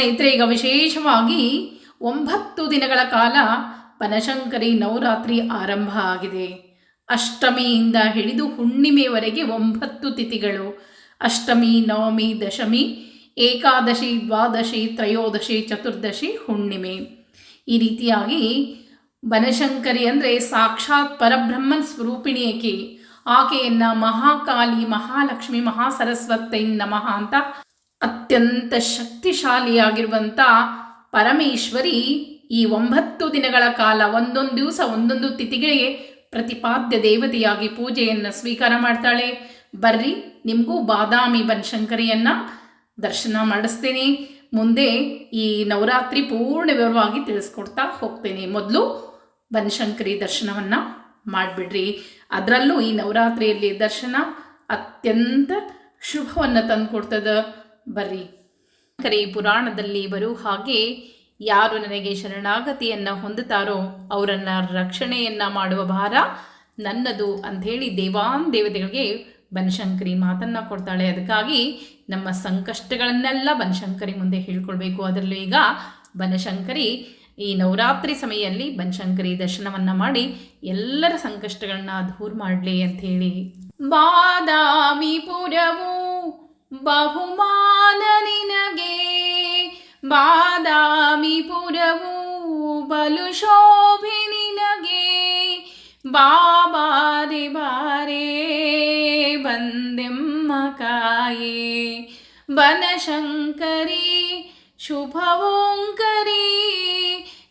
ಸ್ನೇಹಿತರೆ, ಈಗ ವಿಶೇಷವಾಗಿ ಒಂಬತ್ತು ದಿನಗಳ ಕಾಲ ಬನಶಂಕರಿ ನವರಾತ್ರಿ ಆರಂಭ ಆಗಿದೆ. ಅಷ್ಟಮಿಯಿಂದ ಹಿಡಿದು ಹುಣ್ಣಿಮೆವರೆಗೆ ಒಂಬತ್ತು ತಿಥಿಗಳು. ಅಷ್ಟಮಿ, ನವಮಿ, ದಶಮಿ, ಏಕಾದಶಿ, ದ್ವಾದಶಿ, ತ್ರಯೋದಶಿ, ಚತುರ್ದಶಿ, ಹುಣ್ಣಿಮೆ. ಈ ರೀತಿಯಾಗಿ ಬನಶಂಕರಿ ಅಂದರೆ ಸಾಕ್ಷಾತ್ ಪರಬ್ರಹ್ಮನ್ ಸ್ವರೂಪಿಣಿ ಆಕೆ ಆಕೆಯನ್ನು ಮಹಾಕಾಲಿ, ಮಹಾಲಕ್ಷ್ಮಿ, ಮಹಾಸರಸ್ವತೈ ನಮಃ ಅಂತ ಅತ್ಯಂತ ಶಕ್ತಿಶಾಲಿಯಾಗಿರುವಂಥ ಪರಮೇಶ್ವರಿ ಈ ಒಂಬತ್ತು ದಿನಗಳ ಕಾಲ ಒಂದೊಂದು ದಿವಸ ಒಂದೊಂದು ತಿಥಿಗಳಿಗೆ ಪ್ರತಿಪಾದ್ಯ ದೇವತೆಯಾಗಿ ಪೂಜೆಯನ್ನು ಸ್ವೀಕಾರ ಮಾಡ್ತಾಳೆ. ಬರ್ರಿ, ನಿಮಗೂ ಬಾದಾಮಿ ಬನಶಂಕರಿಯನ್ನು ದರ್ಶನ ಮಾಡಿಸ್ತೀನಿ. ಮುಂದೆ ಈ ನವರಾತ್ರಿ ಪೂರ್ಣ ವಿವರವಾಗಿ ತಿಳಿಸ್ಕೊಡ್ತಾ ಹೋಗ್ತೇನೆ. ಮೊದಲು ಬನಶಂಕರಿ ದರ್ಶನವನ್ನು ಮಾಡಿಬಿಡ್ರಿ. ಅದರಲ್ಲೂ ಈ ನವರಾತ್ರಿಯಲ್ಲಿ ದರ್ಶನ ಅತ್ಯಂತ ಶುಭವನ್ನು ತಂದುಕೊಡ್ತದ. ಬರ್ರಿ ಕರಿ ಪುರಾಣದಲ್ಲಿ ಬರುವ ಹಾಗೆ ಯಾರು ನನಗೆ ಶರಣಾಗತಿಯನ್ನು ಹೊಂದುತ್ತಾರೋ ಅವರನ್ನು ರಕ್ಷಣೆಯನ್ನು ಮಾಡುವ ಭಾರ ನನ್ನದು ಅಂಥೇಳಿ ದೇವಾನ್ ದೇವತೆಗಳಿಗೆ ಬನಶಂಕರಿ ಮಾತನ್ನು ಕೊಡ್ತಾಳೆ. ಅದಕ್ಕಾಗಿ ನಮ್ಮ ಸಂಕಷ್ಟಗಳನ್ನೆಲ್ಲ ಬನಶಂಕರಿ ಮುಂದೆ ಹೇಳ್ಕೊಳ್ಬೇಕು. ಅದರಲ್ಲೂ ಈಗ ಬನಶಂಕರಿ ಈ ನವರಾತ್ರಿ ಸಮಯದಲ್ಲಿ ಬನಶಂಕರಿ ದರ್ಶನವನ್ನು ಮಾಡಿ ಎಲ್ಲರ ಸಂಕಷ್ಟಗಳನ್ನ ದೂರ ಮಾಡಲಿ ಅಂಥೇಳಿ ಬಾದಾಮಿ ಪುರವು ಬಹುಮಾನ ನಿನಗೆ ಬಾದಾಮಿ ಪುರವು ಬಲು ಶೋಭೆ ನಿನಗೆ. ಬಾಬಾರೆ ಬಾರೆ ಬಂದೆಮ್ಮ ಕಾಯೇ. ಬನಶಂಕರಿ, ಶುಭವೋಂಕರಿ,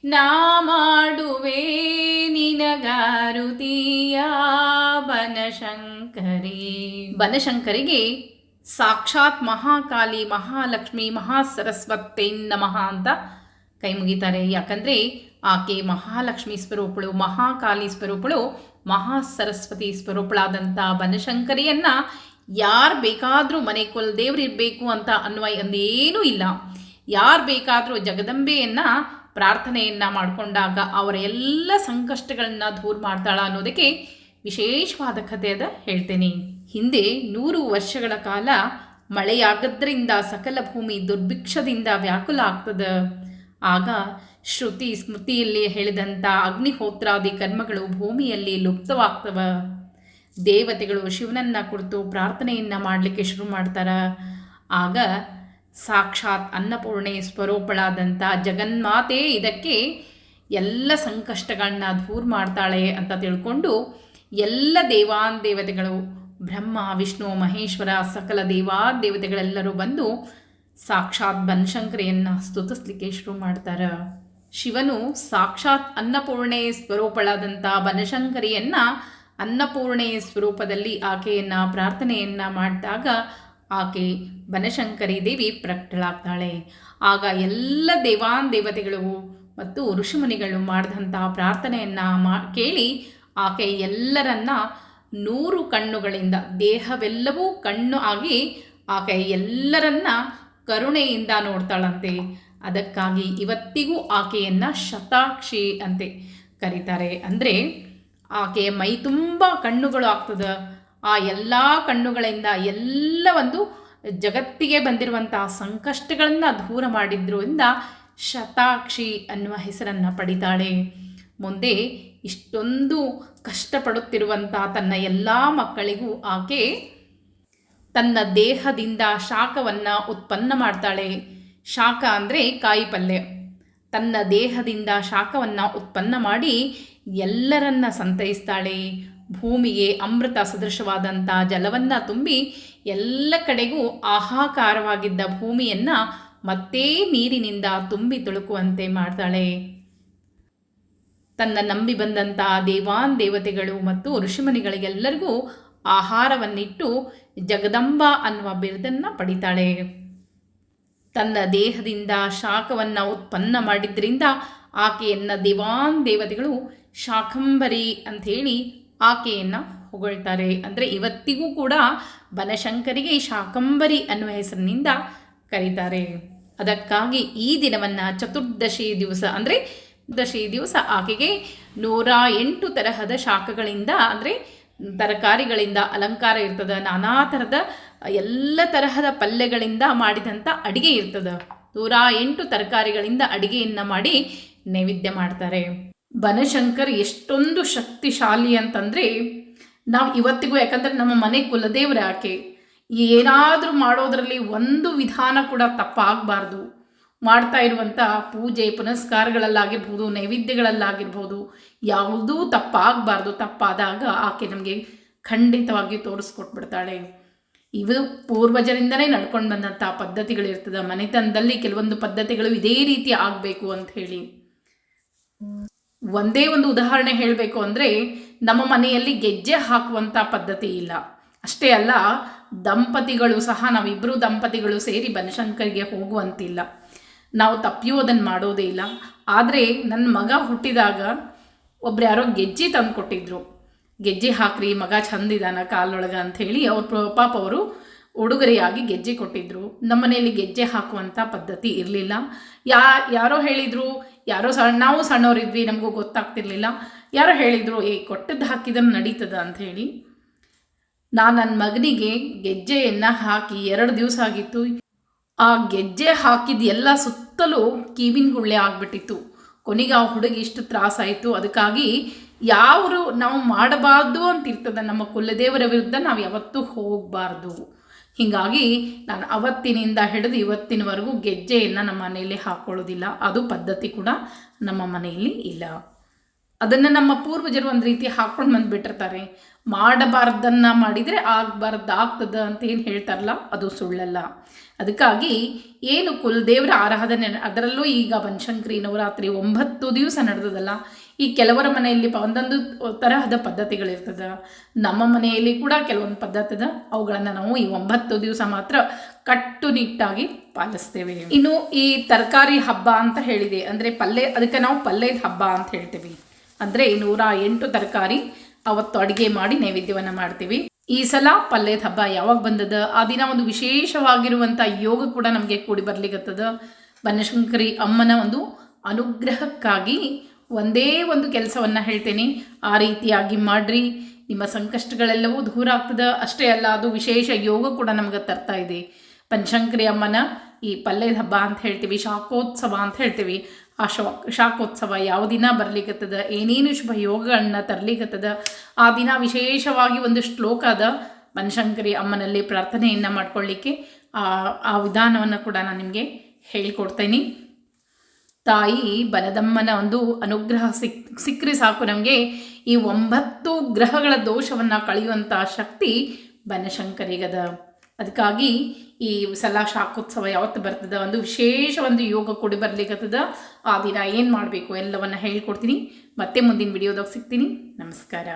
ನಾ ಮಾಡುವೆ ನಿನಗಾರುತಿಯ ಬನಶಂಕರಿ. ಬನಶಂಕರಿಗೆ ಸಾಕ್ಷಾತ್ ಮಹಾಕಾಲಿ ಮಹಾಲಕ್ಷ್ಮಿ, ಮಹಾಸರಸ್ವತೈ ನಮಃ ಅಂತ ಕೈ ಮುಗಿತಾರೆ. ಯಾಕಂದರೆ ಆಕೆ ಮಹಾಲಕ್ಷ್ಮಿ ಸ್ವರೂಪಳು ಮಹಾಕಾಲಿ ಸ್ವರೂಪಳು, ಮಹಾಸರಸ್ವತಿ ಸ್ವರೂಪಳಾದಂಥ ಬನಶಂಕರಿಯನ್ನು ಯಾರು ಬೇಕಾದರೂ ಮನೆ ಕೊಲ್ ದೇವರಿರಬೇಕು ಅಂತ ಅನ್ವಯ ಒಂದೇನೂ ಇಲ್ಲ. ಯಾರು ಬೇಕಾದರೂ ಜಗದಂಬೆಯನ್ನು, ಪ್ರಾರ್ಥನೆಯನ್ನು ಮಾಡಿಕೊಂಡಾಗ ಅವರ ಎಲ್ಲ ಸಂಕಷ್ಟಗಳನ್ನು ದೂರ ಮಾಡ್ತಾಳ ಅನ್ನೋದಕ್ಕೆ ವಿಶೇಷವಾದ ಕಥೆ ಅದ ಹೇಳ್ತೇನೆ. ಹಿಂದೆ ನೂರು ವರ್ಷಗಳ ಕಾಲ ಮಳೆಯಾಗದ್ರಿಂದ ಸಕಲ ಭೂಮಿ ದುರ್ಭಿಕ್ಷದಿಂದ ವ್ಯಾಕುಲ ಆಗ್ತದ. ಆಗ ಶ್ರುತಿ ಸ್ಮೃತಿಯಲ್ಲಿ ಹೇಳಿದಂಥ ಅಗ್ನಿಹೋತ್ರಾದಿ ಕರ್ಮಗಳು ಭೂಮಿಯಲ್ಲಿ ಲುಪ್ತವಾಗ್ತವ. ದೇವತೆಗಳು ಶಿವನನ್ನು ಕುರಿತು ಪ್ರಾರ್ಥನೆಯನ್ನು ಮಾಡಲಿಕ್ಕೆ ಶುರು ಮಾಡ್ತಾರೆ. ಆಗ ಸಾಕ್ಷಾತ್ ಅನ್ನಪೂರ್ಣೆ ಸ್ವರೂಪಳಾದಂಥ ಜಗನ್ಮಾತೆ ಇದಕ್ಕೆ ಎಲ್ಲ ಸಂಕಷ್ಟಗಳನ್ನ ದೂರ ಮಾಡ್ತಾಳೆ ಅಂತ ತಿಳ್ಕೊಂಡು ಎಲ್ಲ ದೇವಾನ್ ದೇವತೆಗಳು ಬ್ರಹ್ಮ, ವಿಷ್ಣು, ಮಹೇಶ್ವರ, ಸಕಲ ದೇವಾ ದೇವತೆಗಳೆಲ್ಲರೂ ಬಂದು ಸಾಕ್ಷಾತ್ ಬನಶಂಕರಿಯನ್ನು ಸ್ತುತಿಸ್ಲಿಕ್ಕೆ ಶುರು ಮಾಡ್ತಾರೆ. ಶಿವನು ಸಾಕ್ಷಾತ್ ಅನ್ನಪೂರ್ಣೆ ಸ್ವರೂಪಳಾದಂಥ ಬನಶಂಕರಿಯನ್ನು ಅನ್ನಪೂರ್ಣೆ ಸ್ವರೂಪದಲ್ಲಿ ಆಕೆಯನ್ನು ಪ್ರಾರ್ಥನೆಯನ್ನು ಮಾಡಿದಾಗ ಆಕೆ ಬನಶಂಕರಿ ದೇವಿ ಪ್ರಕಟಳಾಗ್ತಾಳೆ. ಆಗ ಎಲ್ಲ ದೇವಾನ್ ದೇವತೆಗಳು ಮತ್ತು ಋಷಿಮುನಿಗಳು ಮಾಡಿದಂಥ ಪ್ರಾರ್ಥನೆಯನ್ನು ಮಾ ಕೇಳಿ ಆಕೆ ಎಲ್ಲರನ್ನ ನೂರು ಕಣ್ಣುಗಳಿಂದ, ದೇಹವೆಲ್ಲವೂ ಕಣ್ಣು ಆಗಿ ಆಕೆ ಎಲ್ಲರನ್ನ ಕರುಣೆಯಿಂದ ನೋಡ್ತಾಳಂತೆ. ಅದಕ್ಕಾಗಿ ಇವತ್ತಿಗೂ ಆಕೆಯನ್ನು ಶತಾಕ್ಷಿ ಅಂತೆ ಕರೀತಾರೆ. ಅಂದರೆ ಆಕೆಯ ಮೈ ತುಂಬ ಕಣ್ಣುಗಳು ಆಗ್ತದೆ. ಆ ಎಲ್ಲ ಕಣ್ಣುಗಳಿಂದ ಎಲ್ಲ ಒಂದು ಜಗತ್ತಿಗೆ ಬಂದಿರುವಂತಹ ಸಂಕಷ್ಟಗಳನ್ನು ದೂರ ಮಾಡಿದ್ರಿಂದ ಶತಾಕ್ಷಿ ಅನ್ನುವ ಹೆಸರನ್ನು ಪಡಿತಾಳೆ. ಮುಂದೆ ಇಷ್ಟೊಂದು ಕಷ್ಟಪಡುತ್ತಿರುವಂಥ ತನ್ನ ಎಲ್ಲ ಮಕ್ಕಳಿಗೂ ಆಕೆ ತನ್ನ ದೇಹದಿಂದ ಶಾಖವನ್ನು ಉತ್ಪನ್ನ ಮಾಡ್ತಾಳೆ. ಶಾಖ ಅಂದರೆ ಕಾಯಿ ಪಲ್ಯ. ತನ್ನ ದೇಹದಿಂದ ಶಾಖವನ್ನು ಉತ್ಪನ್ನ ಮಾಡಿ ಎಲ್ಲರನ್ನ ಸಂತೈಸ್ತಾಳೆ. ಭೂಮಿಗೆ ಅಮೃತ ಸದೃಶವಾದಂಥ ಜಲವನ್ನು ತುಂಬಿ ಎಲ್ಲ ಕಡೆಗೂ ಆಹಾಕಾರವಾಗಿದ್ದ ಭೂಮಿಯನ್ನು ಮತ್ತೆ ನೀರಿನಿಂದ ತುಂಬಿ ತುಳುಕುವಂತೆ ಮಾಡ್ತಾಳೆ. ತನ್ನ ನಂಬಿ ಬಂದಂತಹ ದೇವಾನ್ ದೇವತೆಗಳು ಮತ್ತು ಋಷಿಮುನಿಗಳಿಗೆಲ್ಲರಿಗೂ ಆಹಾರವನ್ನಿಟ್ಟು ಜಗದಂಬ ಅನ್ನುವ ಬಿರುದನ್ನು ಪಡಿತಾಳೆ. ತನ್ನ ದೇಹದಿಂದ ಶಾಖವನ್ನು ಉತ್ಪನ್ನ ಮಾಡಿದ್ರಿಂದ ಆಕೆಯನ್ನು ದೇವಾನ್ ದೇವತೆಗಳು ಶಾಖಂಬರಿ ಅಂಥೇಳಿ ಆಕೆಯನ್ನು ಹೊಗಳ್ತಾರೆ. ಅಂದರೆ ಇವತ್ತಿಗೂ ಕೂಡ ಬನಶಂಕರಿಗೆ ಶಾಕಂಬರಿ ಅನ್ನುವ ಹೆಸರಿನಿಂದ ಕರೀತಾರೆ. ಅದಕ್ಕಾಗಿ ಈ ದಿನವನ್ನು ಚತುರ್ದಶಿ ದಿವಸ ಅಂದರೆ ದಶಿ ದಿವಸ ಆಕೆಗೆ ನೂರ ಎಂಟು ತರಹದ ಶಾಖಗಳಿಂದ, ಅಂದರೆ ತರಕಾರಿಗಳಿಂದ ಅಲಂಕಾರ ಇರ್ತದೆ, ನಾನಾ ಥರದ ಎಲ್ಲ ತರಹದ ಪಲ್ಯಗಳಿಂದ ಮಾಡಿದಂಥ ಅಡಿಗೆ ಇರ್ತದೆ. ನೂರ ಎಂಟು ತರಕಾರಿಗಳಿಂದ ಅಡಿಗೆಯನ್ನು ಮಾಡಿ ನೈವೇದ್ಯ ಮಾಡ್ತಾರೆ. ಬನಶಂಕರ್ ಎಷ್ಟೊಂದು ಶಕ್ತಿಶಾಲಿ ಅಂತಂದರೆ, ನಾವು ಇವತ್ತಿಗೂ, ಯಾಕಂದರೆ ನಮ್ಮ ಮನೆ ಕುಲದೇವರ ಆಕೆ, ಏನಾದರೂ ಮಾಡೋದರಲ್ಲಿ ಒಂದು ವಿಧಾನ ಕೂಡ ತಪ್ಪಾಗಬಾರ್ದು. ಮಾಡ್ತಾ ಇರುವಂಥ ಪೂಜೆ, ಪುನಸ್ಕಾರಗಳಲ್ಲಾಗಿರ್ಬೋದು, ನೈವೇದ್ಯಗಳಲ್ಲಾಗಿರ್ಬೋದು, ಯಾವುದೂ ತಪ್ಪಾಗಬಾರ್ದು. ತಪ್ಪಾದಾಗ ಆಕೆ ನಮಗೆ ಖಂಡಿತವಾಗಿ ತೋರಿಸ್ಕೊಟ್ಬಿಡ್ತಾಳೆ. ಇವು ಪೂರ್ವಜರಿಂದನೇ ನಡ್ಕೊಂಡು ಬಂದಂಥ ಪದ್ಧತಿಗಳಿರ್ತದೆ. ಮನೆತನದಲ್ಲಿ ಕೆಲವೊಂದು ಪದ್ಧತಿಗಳು ಇದೇ ರೀತಿ ಆಗಬೇಕು ಅಂತ ಹೇಳಿ. ಒಂದೇ ಒಂದು ಉದಾಹರಣೆ ಹೇಳಬೇಕು ಅಂದರೆ, ನಮ್ಮ ಮನೆಯಲ್ಲಿ ಗೆಜ್ಜೆ ಹಾಕುವಂಥ ಪದ್ಧತಿ ಇಲ್ಲ. ಅಷ್ಟೇ ಅಲ್ಲ, ದಂಪತಿಗಳು ಸಹ ನಾವಿಬ್ಬರು ದಂಪತಿಗಳು ಸೇರಿ ಬನಶಂಕರಿಗೆ ಹೋಗುವಂತಿಲ್ಲ. ನಾವು ತಪ್ಪಿಯೋದನ್ನು ಮಾಡೋದೇ ಇಲ್ಲ. ಆದರೆ ನನ್ನ ಮಗ ಹುಟ್ಟಿದಾಗ ಒಬ್ರು ಯಾರೋ ಗೆಜ್ಜೆ ತಂದು ಕೊಟ್ಟಿದ್ರು. ಗೆಜ್ಜೆ ಹಾಕ್ರಿ, ಮಗ ಚಂದಿದಾನ ಕಾಲೊಳಗೆ ಅಂಥೇಳಿ ಅವ್ರ ಪಾಪ ಅವರು ಉಡುಗೊರೆಯಾಗಿ ಗೆಜ್ಜೆ ಕೊಟ್ಟಿದ್ರು. ನಮ್ಮ ಮನೆಯಲ್ಲಿ ಗೆಜ್ಜೆ ಹಾಕುವಂಥ ಪದ್ಧತಿ ಇರಲಿಲ್ಲ. ಯಾ, ಯಾರೋ ಹೇಳಿದರು, ಯಾರೋ ಸಣ್ಣ, ನಾವು ಸಣ್ಣವರಿದ್ವಿ ನಮಗೂ ಗೊತ್ತಾಗ್ತಿರ್ಲಿಲ್ಲ. ಯಾರೋ ಹೇಳಿದರು, ಏ, ಕೊಟ್ಟದ್ದು ಹಾಕಿದ್ರೆ ನಡೀತದ ಅಂಥೇಳಿ ನಾನು ನನ್ನ ಮಗನಿಗೆ ಗೆಜ್ಜೆಯನ್ನು ಹಾಕಿ ಎರಡು ದಿವಸ ಆಗಿತ್ತು. ಆ ಗೆಜ್ಜೆ ಹಾಕಿದ ಎಲ್ಲ ಸುತ್ತಲೂ ಕಿವಿನ ಗುಳ್ಳೆ ಆಗಿಬಿಟ್ಟಿತ್ತು. ಕೊನೆಗೆ ಆ ಹುಡುಗಿ ಇಷ್ಟು ತ್ರಾಸಾಯಿತು. ಅದಕ್ಕಾಗಿ ಯಾವರು ನಾವು ಮಾಡಬಾರ್ದು ಅಂತ ಇರ್ತದೆ ನಮ್ಮ ಕುಲದೇವರ ವಿರುದ್ಧ ನಾವು ಯಾವತ್ತೂ ಹೋಗಬಾರ್ದು. ಹೀಗಾಗಿ ನಾನು ಅವತ್ತಿನಿಂದ ಹಿಡಿದು ಇವತ್ತಿನವರೆಗೂ ಗೆಜ್ಜೆಯನ್ನು ನಮ್ಮ ಮನೆಯಲ್ಲಿ ಹಾಕೊಳ್ಳೋದಿಲ್ಲ. ಅದು ಪದ್ಧತಿ ಕೂಡ ನಮ್ಮ ಮನೆಯಲ್ಲಿ ಇಲ್ಲ. ಅದನ್ನು ನಮ್ಮ ಪೂರ್ವಜರು ಒಂದು ರೀತಿ ಹಾಕ್ಕೊಂಡು ಬಂದುಬಿಟ್ಟಿರ್ತಾರೆ. ಮಾಡಬಾರ್ದನ್ನು ಮಾಡಿದರೆ ಆಗಬಾರ್ದು ಆಗ್ತದ ಅಂತ ಏನು ಹೇಳ್ತಾರಲ್ಲ, ಅದು ಸುಳ್ಳಲ್ಲ. ಅದಕ್ಕಾಗಿ ಏನು ಕುಲದೇವರ ಆರಾಧನೆ, ಅದರಲ್ಲೂ ಈಗ ಬನಶಂಕರಿ ನವರಾತ್ರಿ ಒಂಬತ್ತು ದಿವಸ ನಡೆದದಲ್ಲ, ಈ ಕೆಲವರ ಮನೆಯಲ್ಲಿ ಒಂದೊಂದು ತರಹದ ಪದ್ಧತಿಗಳಿರ್ತದೆ. ನಮ್ಮ ಮನೆಯಲ್ಲಿ ಕೂಡ ಕೆಲವೊಂದು ಪದ್ಧತಿ ಅದ ಅವುಗಳನ್ನು ನಾವು ಈ ಒಂಬತ್ತು ದಿವಸ ಮಾತ್ರ ಕಟ್ಟುನಿಟ್ಟಾಗಿ ಪಾಲಿಸ್ತೇವೆ. ಇನ್ನು ಈ ತರಕಾರಿ ಹಬ್ಬ ಅಂತ ಹೇಳಿದೆ, ಅಂದರೆ ಪಲ್ಯ, ಅದಕ್ಕೆ ನಾವು ಪಲ್ಯದ ಹಬ್ಬ ಅಂತ ಹೇಳ್ತೀವಿ. ಅಂದರೆ ನೂರ ಎಂಟು ತರಕಾರಿ ಅವತ್ತು ಅಡುಗೆ ಮಾಡಿ ನೈವೇದ್ಯವನ್ನು ಮಾಡ್ತೀವಿ. ಈ ಸಲ ಪಲ್ಯದ ಹಬ್ಬ ಯಾವಾಗ ಬಂದದ? ಆ ದಿನ ಒಂದು ವಿಶೇಷವಾಗಿರುವಂಥ ಯೋಗ ಕೂಡ ನಮಗೆ ಕೂಡಿ ಬರ್ಲಿಕ್ಕತ್ತದ ಬನಶಂಕರಿ ಅಮ್ಮನ ಒಂದು ಅನುಗ್ರಹಕ್ಕಾಗಿ ಒಂದೇ ಒಂದು ಕೆಲಸವನ್ನು ಹೇಳ್ತೇನೆ. ಆ ರೀತಿಯಾಗಿ ಮಾಡ್ರಿ. ನಿಮ್ಮ ಸಂಕಷ್ಟಗಳೆಲ್ಲವೂ ದೂರ ಆಗ್ತದೆ. ಅಷ್ಟೇ ಅಲ್ಲ, ಅದು ವಿಶೇಷ ಯೋಗ ಕೂಡ ನಮಗೆ ತರ್ತಾ ಇದೆ. ಬನಶಂಕರಿ ಅಮ್ಮನ ಈ ಪಲ್ಯದ ಹಬ್ಬ ಅಂತ ಹೇಳ್ತೀವಿ, ಶಾಖೋತ್ಸವ ಅಂತ ಹೇಳ್ತೀವಿ. ಆ ಶಾಕ್ ಶಾಖೋತ್ಸವ ಯಾವ ದಿನ ಬರ್ಲಿಕ್ಕತ್ತದ ಏನೇನು ಶುಭ ಯೋಗಗಳನ್ನ ತರ್ಲಿಕ್ಕತ್ತದ ಆ ದಿನ ವಿಶೇಷವಾಗಿ ಒಂದು ಶ್ಲೋಕ ಅದ. ಬನಶಂಕರಿ ಅಮ್ಮನಲ್ಲಿ ಪ್ರಾರ್ಥನೆಯನ್ನು ಮಾಡ್ಕೊಳ್ಳಿಕ್ಕೆ ಆ ಆ ವಿಧಾನವನ್ನು ಕೂಡ ನಾನು ನಿಮಗೆ ಹೇಳಿಕೊಡ್ತೇನೆ. ತಾಯಿ ಬನದಮ್ಮನ ಒಂದು ಅನುಗ್ರಹ ಸಿಕ್, ಸಿಕ್ಕರೆ ಸಾಕು ನಮಗೆ. ಈ ಒಂಬತ್ತು ಗ್ರಹಗಳ ದೋಷವನ್ನು ಕಳೆಯುವಂಥ ಶಕ್ತಿ ಬನಶಂಕರಿಗದ. ಅದಕ್ಕಾಗಿ ಈ ಸಲ ಶಾಖೋತ್ಸವ ಯಾವತ್ತು ಬರ್ತದ, ಒಂದು ವಿಶೇಷ ಒಂದು ಯೋಗ ಕೊಡಿ ಬರ್ಲಿಕ್ಕತ್ತದ ಆ ದಿನ ಏನು ಮಾಡಬೇಕು ಎಲ್ಲವನ್ನು ಹೇಳ್ಕೊಡ್ತೀನಿ. ಮತ್ತೆ ಮುಂದಿನ ವಿಡಿಯೋದಾಗ ಸಿಗ್ತೀನಿ. ನಮಸ್ಕಾರ.